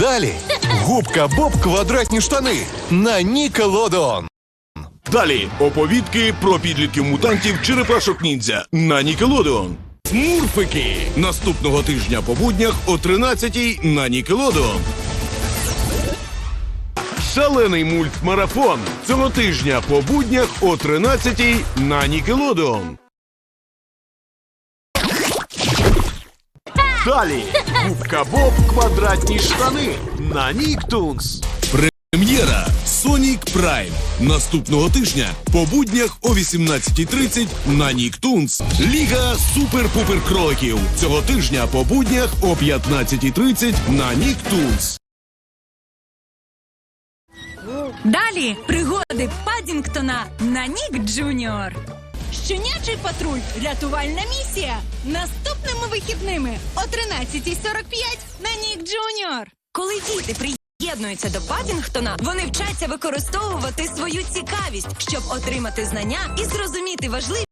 Далі губка Боб квадратні штани на Нікелодеон. Далі оповідки про підлітків мутантів черепашок ніндзя на Нікелодеон. Смурфики наступного тижня по буднях о 13-й на Нікелодеон. Шалений мультмарафон цього тижня по буднях о 13-й на Нікелодеон. Далі губка Боб квадратні штани на Ніктунс. Прем'єра Sonic Prime наступного тижня по буднях о 18.30 на Ніктунс. Ліга супер-пупер кроликів цього тижня по буднях о 15.30 на Ніктунс. Далі пригоди Падінгтона на Нік Джуніор. Щенячий патруль. Рятувальна місія. Наступними вихідними о 13.45 на Нік Джуніор. Коли діти приєднуються до Падінгтона, вони вчаться використовувати свою цікавість, щоб отримати знання і зрозуміти важливі.